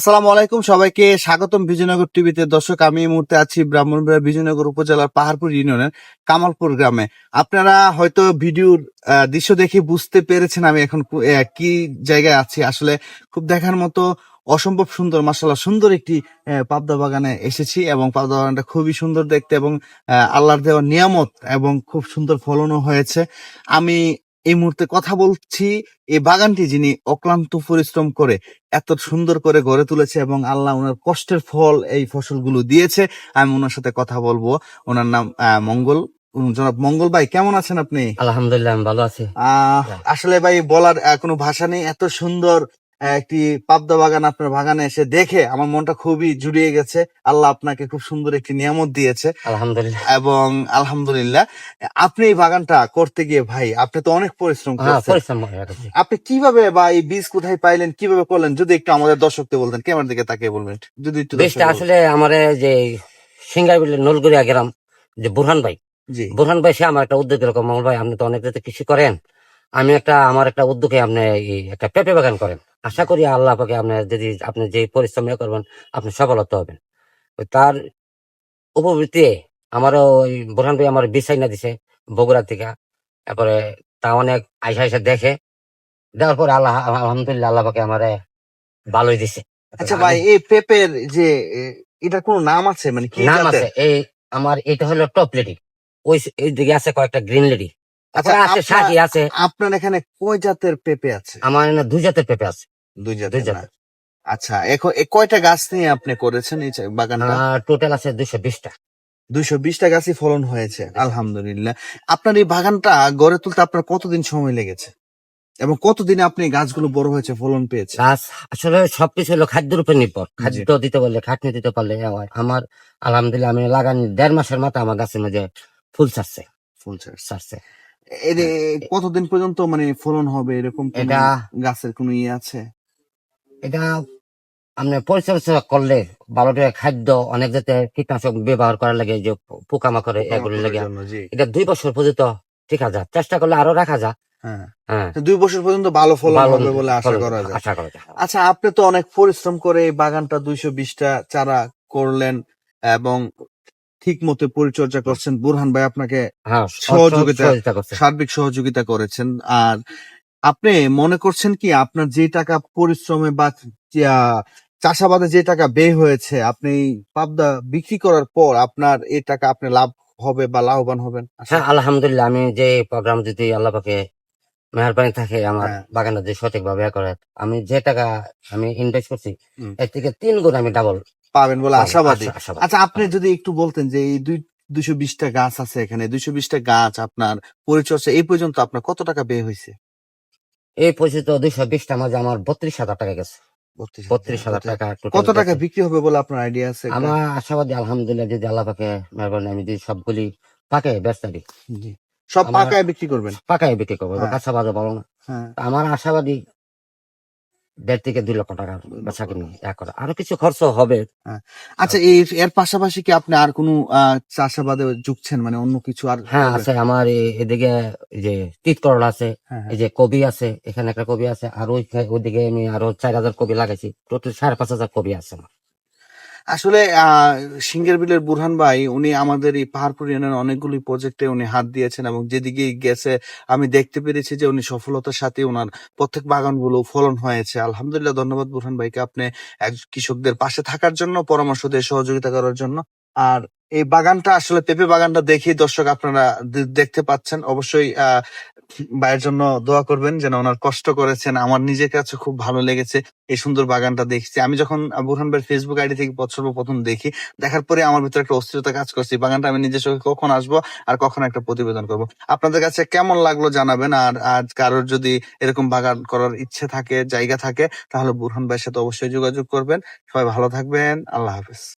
আসসালামু আলাইকুম সবাইকে। স্বাগতম বিজয়নগর টিভিতে। দর্শক, আমি এই মুহূর্তে আছি ব্রাহ্মণবাড়িয়া বিজয়নগর উপজেলার পাহাড়পুর ইউনিয়নের কামালপুর গ্রামে। আপনারা হয়তো ভিডিওর দৃশ্য দেখে বুঝতে পেরেছেন আমি এখন কো- জায়গায় আছি। আসলে খুব দেখার মতো অসম্ভব সুন্দর মাসাল্লাহ সুন্দর একটি পাবদা বাগানে এসেছি এবং পাবদা বাগানটা খুবই সুন্দর দেখতে এবং আল্লাহর দেওয়া নিয়ামত এবং খুব সুন্দর ফলনও হয়েছে। আমি এই মুহূর্তে কথা বলছি এই বাগানটি যিনি অক্লান্ত পরিশ্রম করে এত সুন্দর করে গড়ে তুলেছে এবং আল্লাহ ওনার কষ্টের ফল এই ফসলগুলো দিয়েছে আমি ওনার সাথে কথা বলব। ওনার নাম আহ, মঙ্গল। জনাব মঙ্গল ভাই কেমন আছেন আপনি? আলহামদুলিল্লাহ আমি ভালো আছি। আহ, আসলে ভাই বলার কোনো ভাষা নেই। এত সুন্দর একটি পাবদা বাগান আপনার বাগানে এসে দেখে আমার মনটা খুবই জুড়িয়ে গেছে। আল্লাহ আপনাকে খুব সুন্দর একটি নিয়ামত দিয়েছে। আলহামদুলিল্লাহ। এবং আলহামদুলিল্লাহ আপনি এই বাগানটা করতে গিয়ে ভাই আপনি তো অনেক পরিশ্রম হ্যাঁ করছেন। রাখছি। আপনি কীভাবে বা এই বীজ কোথায় পাইলেন কীভাবে করলেন যদি একটু আমাদের দর্শকদের বলতেন ক্যামেরার দিকে তাকিয়ে বলবেন যদি একটু বীজটা আসলে আমার যে সিঙ্গাই বলে নলগুড়িয়া গ্রাম যে বুরহান ভাই বুরহান ভাই সে আমার একটা উদ্যোগ এরকম ভাই আপনি তো অনেক কৃষি করেন। আমি একটা আমার একটা উদ্যোগে আপনি একটা পেঁপে বাগান করেন। আশা করি আল্লাহ পাকে আপনি যদি আপনি যে পরিশ্রম করবেন আপনি সফলতা হবেন। তার উপবৃত্তি আমারও ওই বুরহান ভাই আমার না দিছে বগুড়া থেকে। তারপরে তা অনেক আইসা আইসা দেখে। দেওয়ার পরে আল্লাহ আলহামদুলিল্লাহ আল্লাহ পাকে আমারে ভালোই দিছে। আচ্ছা ভাই এই পেপের যে এ, এটার কোনো নাম আছে? মানে কি নাম আছে এই আমার এটা হলো টপ লেডি। ওই ওই দিকে আছে কয়েকটা গ্রিন লেডি। আচ্ছা আছে শাকি আছে। আপনার এখানে কয় জাতের পেঁপে আছে? আমার এখানে দুই জাতের পেঁপে আছে। দুই জাতের না? আচ্ছা এখন এ কয়টা গাছ নিয়ে আপনি করেছেন এই চা- বাগানটা? টোটাল আছে দুইশো বিশটা। দুইশো বিশটা গাছই ফলন হয়েছে আলহামদুলিল্লাহ। আপনার এই বাগানটা গড়ে তুলতে আপনার কতদিন সময় লেগেছে? এবং কতদিনে আপনি এই গাছগুলো বড় হয়েছে ফলন পেয়েছে? গাছ আসলে সবকিছু হলো খাদ্যের উপর নির্ভর। খাদ্য দিতে পারলে খাটনি দিতে পারলে হয়। আমার আলহামদুলিল্লাহ আমি লাগানি দেড় মাসের মাথায় আমার গাছের মধ্যে ফুল ছাড়ছে। ফুল ছাড়ছে। কতদিন পর্যন্ত মানে ফলন হবে এরকম এটা- গাছের কোনো ইয়ে আছে? এটা আপনি পরিচর্যা করলে ভালো খাদ্য অনেক যাতে কীটনাশক ব্যবহার করার লাগে যে পোকামাকড়ে এগুলি লাগে। এটা দুই বছর পর্যন্ত ঠিক আছে চেষ্টা করলে আরও রাখা যায়। হ্যাঁ। হ্যাঁ। দুই বছর পর্যন্ত ভালো ফলন হবে বলে আশা করা যায়। আশা করা আচ্ছা আপনি তো অনেক পরিশ্রম করে বাগানটা দুইশো বিশটা চারা করলেন এবং ঠিক মতো পরিচর্যা করছেন। বুরহান ভাই আপনাকে হ্যাঁ সহযোগিতা- সার্বিক সহযোগিতা করেছেন। আর আপনি মনে করছেন কি আপনার যে টাকা পরিশ্রমে বা চাষাবাদে যে টাকা ব্যয় হয়েছে আপনি পাবদা বিক্রি করার পর আপনার এই টাকা আপনি লাভ হবে বা লাভবান হবেন? হ্যাঁ আলহামদুলিল্লাহ আমি যে প্রোগ্রাম যদি আল্লাহ পাকে মেহরবানি থাকে আমার হ্যাঁ। বাগানে যে সঠিক ভাবে করে আমি যে টাকা আমি ইনভেস্ট করছি এর থেকে তিন গুণ আমি ডাবল পাবেন বলে আশাবাদী। আচ্ছা আপনি যদি একটু বলতেন যে এই দুই দুইশো বিশটা গাছ আছে এখানে দুইশো বিশটা গাছ আপনার পরিচর্যা এই পর্যন্ত আপনার কত টাকা ব্যয় হয়েছে? এই পরিচিত দুইশো বিশটা মাঝে আমার বত্রিশ হাজার টাকা গেছে। বত্রিশ হাজার টাকা। কত টাকা বিক্রি হবে বলে আপনার আইডিয়া আছে? আমার আশাবাদী আলহামদুলিল্লাহ যদি আল্লাহ পাকে মেহরবানি আমি যদি সবগুলি পাকে ব্যস্ত সব পাকায় বিক্রি করবেন? পাকায় বিক্রি করব হ্যাঁ। কাঁচা বাজার বলো না। হ্যাঁ। আমার আশাবাদী দেড় থেকে দুই লক্ষ টাকা বেচা কিনি এক করা। আরও কিছু খরচ হবে। আচ্ছা এই এর পাশাপাশি কি আপনি আর কোনো আহ, চাষাবাদে যুগছেন? মানে অন্য কিছু আর হ্যাঁ আছে আমার এদিকে যে তিত করলা আছে হ্যাঁ, হ্যাঁ। এই যে কবি আছে এখানে একটা কবি আছে আর ওই ওইদিকে আমি আরও চার হাজার কবি লাগাইছি। টোটাল সাড়ে পাঁচ হাজার কবি আছে আমার। আসলে সিঙ্গের বিলের বুরহান ভাই, উনি আমাদের এই পাহাড়পুর ইউনিয়নের অনেকগুলি প্রজেক্টে উনি হাত দিয়েছেন এবং যেদিকে গেছে, আমি দেখতে পেরেছি যে উনি সফলতার সাথে ওনার প্রত্যেক বাগানগুলো ফলন হয়েছে। আলহামদুলিল্লাহ, ধন্যবাদ বুরহান ভাইকে। আপনি এক কৃষকদের পাশে থাকার জন্য, পরামর্শ দিয়ে সহযোগিতা করার জন্য। আর এই বাগানটা আসলে পেঁপে বাগানটা দেখি দর্শক আপনারা দেখতে পাচ্ছেন। অবশ্যই ভাইয়ের জন্য দোয়া করবেন যেন ওনার কষ্ট করেছেন। আমার নিজের কাছে খুব ভালো লেগেছে এই সুন্দর বাগানটা দেখছি আমি যখন বুরহান ভাইয়ের ফেসবুক আইডি থেকে পথ সর্বপ্রথম দেখি, দেখার পরে আমার ভিতরে একটা অস্থিরতা কাজ করছে। বাগানটা আমি নিজের সঙ্গে কখন আসব আর কখন একটা প্রতিবেদন করব? আপনাদের কাছে কেমন লাগল জানাবেন? আর আজ কারোর যদি এরকম বাগান করার ইচ্ছে থাকে, জায়গা থাকে, তাহলে বুরহান ভাইয়ের সাথে অবশ্যই যোগাযোগ করবেন। সবাই ভালো থাকবেন। আল্লাহ হাফেজ।